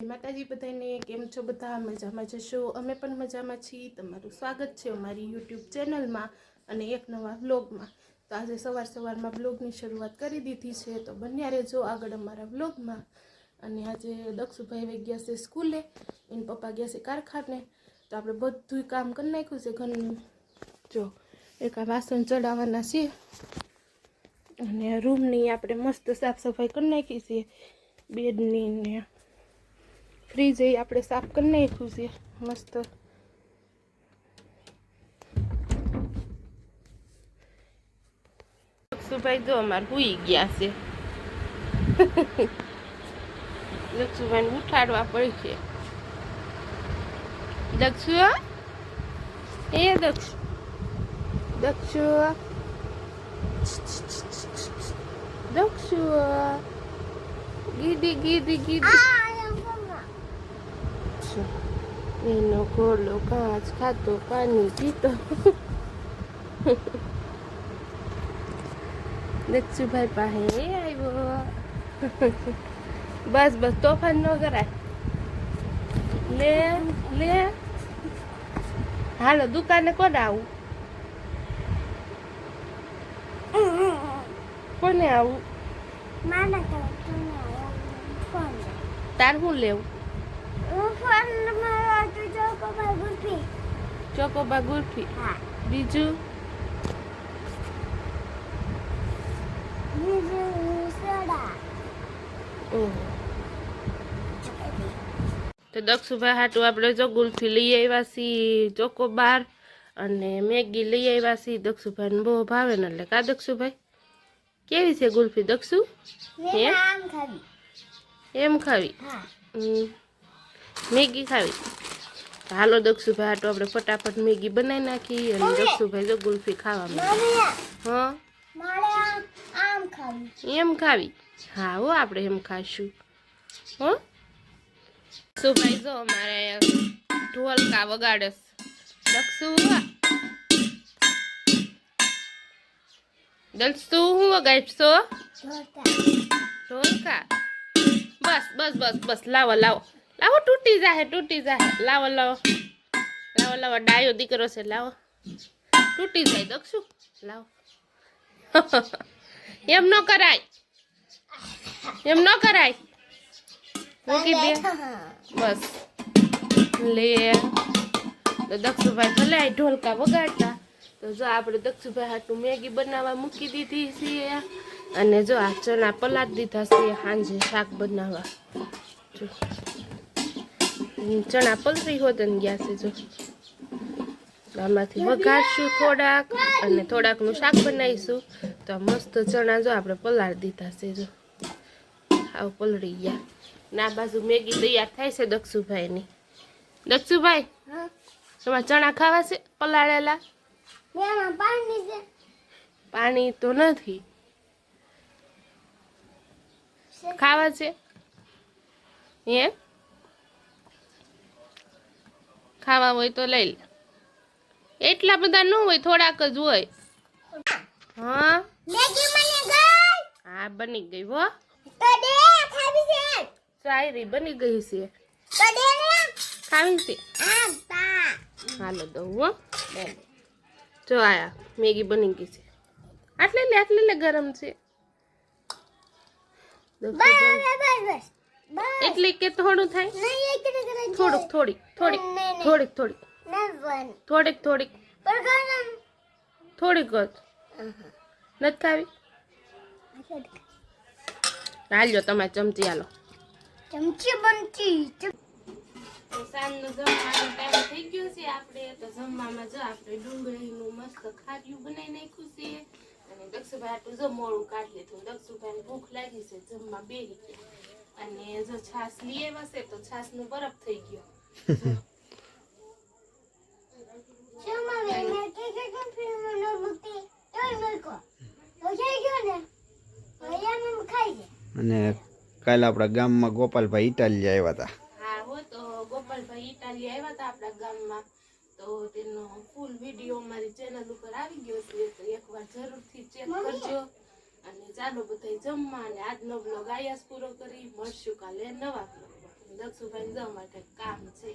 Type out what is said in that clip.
માતાજી બધાને કેમ છો? બધા મજામાં જશો અમે પણ મજામાં છીએ. તમારું સ્વાગત છે અમારી યુટ્યુબ ચેનલમાં અને એક નવા બ્લોગમાં તો આજે સવાર સવારમાં બ્લોગની શરૂઆત કરી દીધી છે. તો બન્યા રહેજો આગળ અમારા બ્લોગમાં અને આજે દક્ષુભાઈ ગયા છે સ્કૂલે. એને પપ્પા ગયા છે કારખાને. તો આપણે બધું કામ કરી નાખ્યું છે ઘરનું. જો, એક આ વાસણ ચડાવવાના છે. અને રૂમની આપણે મસ્ત સાફ સફાઈ કરી નાખી છે. બેડની ને ફ્રીજ એ આપણે સાફ કરી નાખ્યું છે. મસ્ત. લક્ષુભાઈ જો અમારે હુઈ ગયા છે. લક્ષુભાઈને ઉઠાડવા પડશે દક્ષુ એ દક્ષ. દક્ષુ. દક્ષુ ગીડી ગીડી ગીડી એનો ઘોડો કાચ ખાતો પાણી પીતો દક્ષુભાઈ પાસે આવ્યો. બસ બસ તોફાન ન કરાય. લે લે. હાલો દુકાને કોને આવું? કોને આવું? તાર હું લેવું? ચોકોબા ગુલ્ફી બીજું તો દક્ષુભાઈ હાટું આપણે જો ગુલ્ફી લઈ આવ્યા છીએ ચોકોબાર અને મેગી લઈ આવ્યા છીએ. દક્ષુભાઈને બહુ ભાવે ને એટલે કા દક્ષુભાઈ? કેવી છે ગુલ્ફી દક્ષુ? એમ એમ ખાવી. મેગી ખાવી. હાલો દક્ષુભાઈ તો આપણે ફટાફટ મેગી બનાવી નાખી અને દક્ષુભાઈ જો ગુલ્ફી ખાવા માંડી. એમ ખાવી? હા હો આપણે એમ ખાશું. હો? દક્ષુભાઈ જો અમારે ઢોલકા વગાડે. દક્ષુ દક્ષુ હું વગાડશો? ઢોલકા? બસ બસ બસ બસ લાવો લાવો. લાવો, તૂટી જાહે તૂટી જાહે. લાવો લાવો. લાવો લાવો, ડાયો દીકરો છે, લાવો. તૂટી જાય દક્ષુ લાવો. એમ ન કરાય. એમ ન કરાય. મૂકી દે. બસ. લે. તો દક્ષુભાઈ ભલે ઢોલકા વગાડતા. તો જો આપણે દક્ષુભાઈ હાટું મેગી બનાવવા મૂકી દીધી છીએ. અને જો આ ચણા પલાટ દીધા છે સાંજે શાક બનાવવા. જો. ચણા પલરી હોત ને ગયા છે જો. આમાંથી વઘારશું થોડાક અને થોડાકનું શાક બનાવીશું. તો આ મસ્ત ચણા જો આપણે પલાળ દીધા છે જો. આવું પલળી ગયા. ના બાજુ મેગી તૈયાર થાય છે દક્ષુભાઈની. દક્ષુભાઈ તમારે ચણા ખાવા છે પલાળેલા? પાણી તો નથી. ખાવા છે? હે? ખાવા હોય તો લઈ લે. એટલા બધા ન હોય થોડાક જ હોય. હા? હા બની ગઈ હો. શાયરી બની ગઈ છે. ખાવી છે? હાલો દઉં હો. જો આયા મેગી બની ગઈ છે. આટલે લે આટલે લે ગરમ છે. એટલે કે થોડું થાય. થોડુંક થોડીક થોડીક થોડીક થોડીક. થોડીક થોડીક. થોડીક જ. નથી ખાવી? હાલજો તમે ચમચી હાલો. ચમચી બમચી સાંજનો જમવાનો ટાઈમ થઈ ગયો છે આપણે તો જમવામાં જો આપણે ડુંગળીનું મસ્ત ખાર્યું બનાવી નાખ્યું છે. અને દક્ષુભાઈ આટલું જો મોડું કાઢી લીધું. દક્ષુભાઈને ભૂખ લાગી છે જમવા બેરી ગયા. અને જો છાસ લઈ વસે તો છાસનું બરફ થઈ ગયો. અને કાલે આપણા ગામમાં ગોપાલભાઈ ઇટાલી આવ્યા હતા. હા હો તો ગોપાલભાઈ ઇટાલી આવ્યા હતા આપણા ગામમાં. તો તેનો ફૂલ વીડિયો મારી ચેનલ ઉપર આવી ગયો છે તો એકવાર જરૂરથી ચેક કરજો. અને ચાલો બધા જમવા અને આજનો બ્લોગ આયાસ પૂરો કરી મળશું કાલે નવા બ્લોગમાં દક્ષુભાઈ જવા માટે કામ છે.